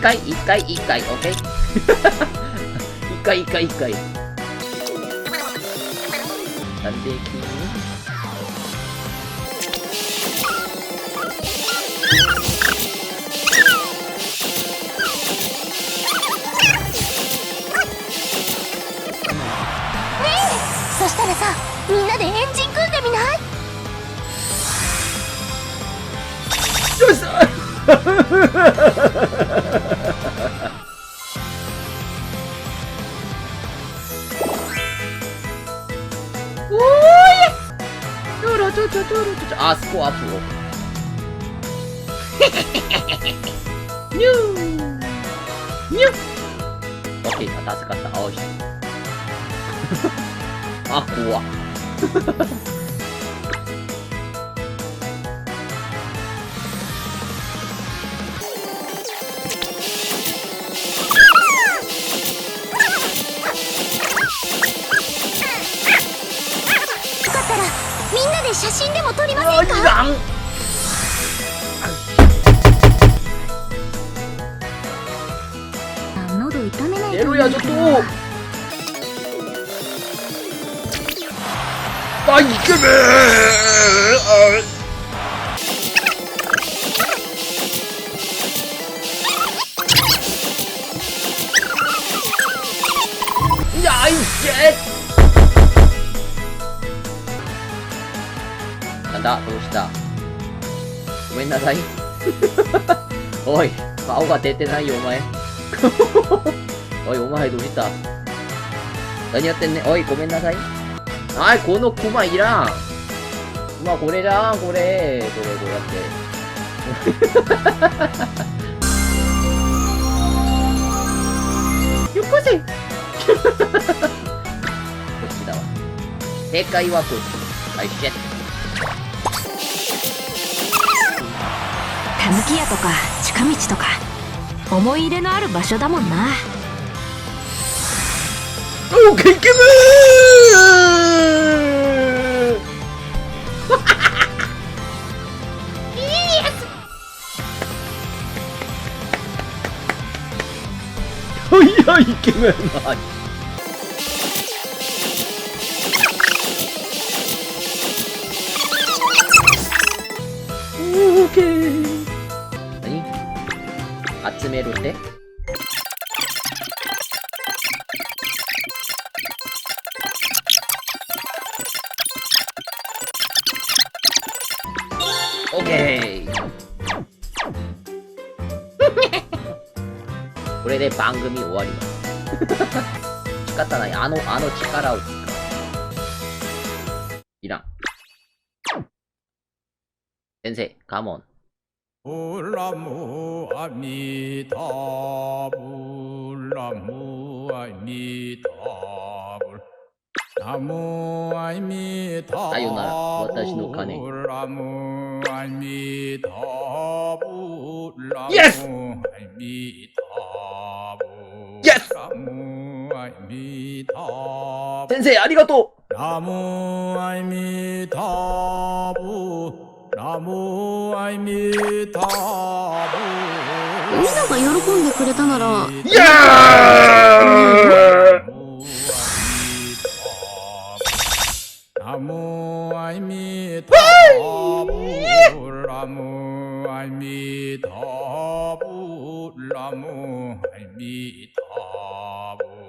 回一回一回 OK 一回一回一回。なんで君そしたらさみんなでエンジン組んでみない？よっしいちょろちょちょちょろちょちょあスコアアップをニューニやちょっとあイケメンいやいけなんだどうしたごめんなさいおい顔が出てないよお前おいお前どうした何やってんねおいごめんなさい。はいこのクマいらん。クマこれじゃんこれ。これこうやって。よこせ。こっちだわ。正解はこっち。はいシェッたぬき屋とか近道とか思い入れのある場所だもんなオッケーイケメンいやイケメン。なオーケー何集めるって 얘네 방금이 5할이만 치갔다나 아노 아노 치카라우 이랑. 센세 가몬 울라무 아미다 불라무 아미다 불 나무 아미다 사요나라 와타시 노 카네. 울라무 아미다 불라무 예스! 아미다. 불나무 아미타 先生、ありがと 나무 아미타 부 나무 아미타 부 みんなが喜んでくれたならうイエーイ 나무 아미타 부 나무 아미타 부 나무 아미타 부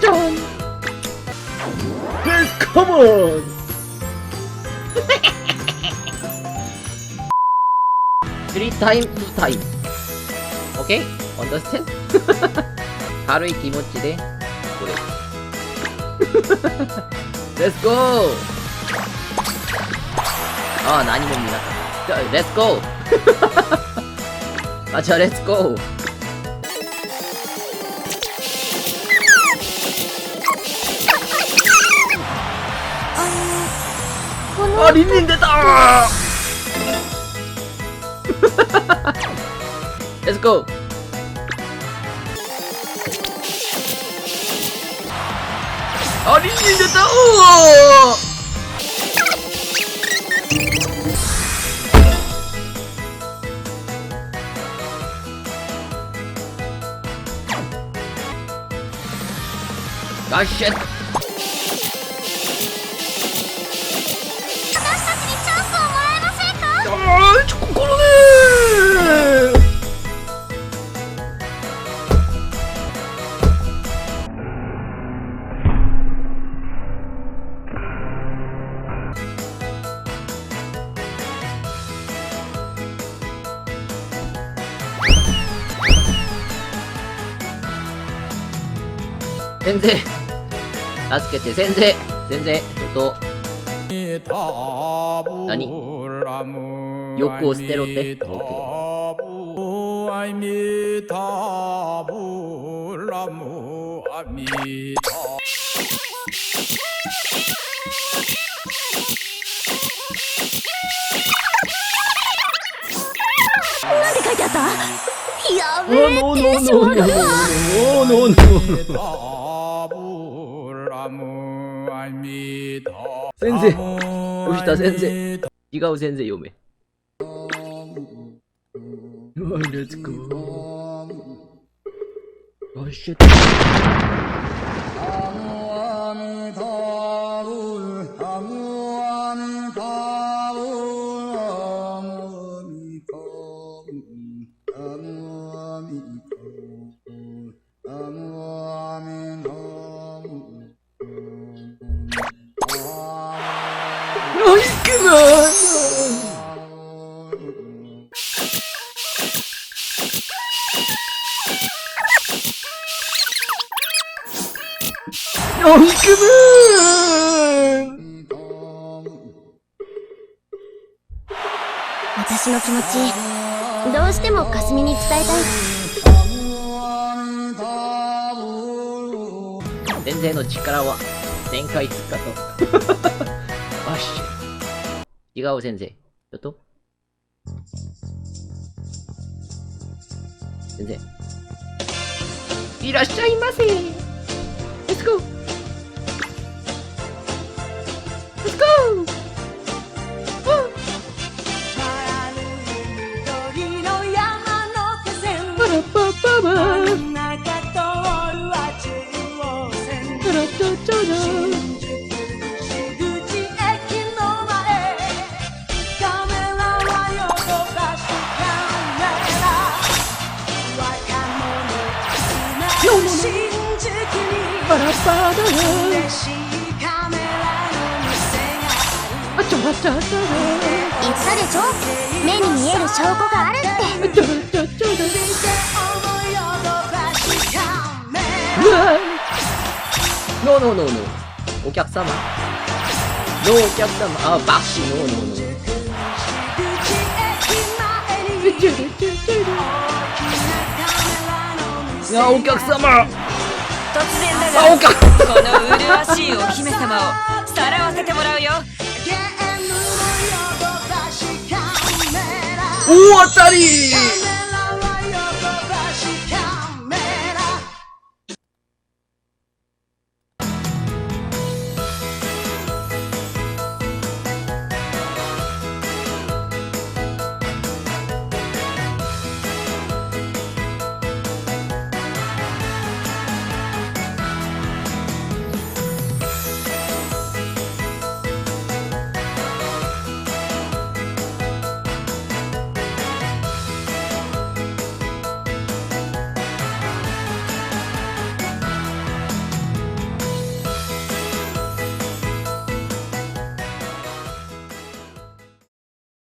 じゃん Let's come on! Three time to time. Okay? Understand? 軽い気持ちで、これ。Let's go! ああ、何も見なかっあ、じゃあ、レッツゴー。あのこのあ、リンリン出た。レッツゴー。あ、リンリン出た。おーあーちょ心ね先生助けて先生。先生ちょっと。何？欲を捨てろって？アミタブラムアミタなんて。書いてあったやべえノーテンショ先生。どうした先生。違う先生読めナイス私の気持ちどうしてもかすみに伝えたい先生の力は全開つかと。あっし。違う先生。ちょっと。先生。いらっしゃいませ。Let's go! Let's 言ったでしょ？目に見える証拠があるって。ちゃらちゃちゃらビデオのヨドバシカメラうわノーノーノーノーお客様ノーお客様あバッシーノーノーノー口駅前にいやお客様突然だがこの麗しいお姫様をさらわせてもらうよ。大当たり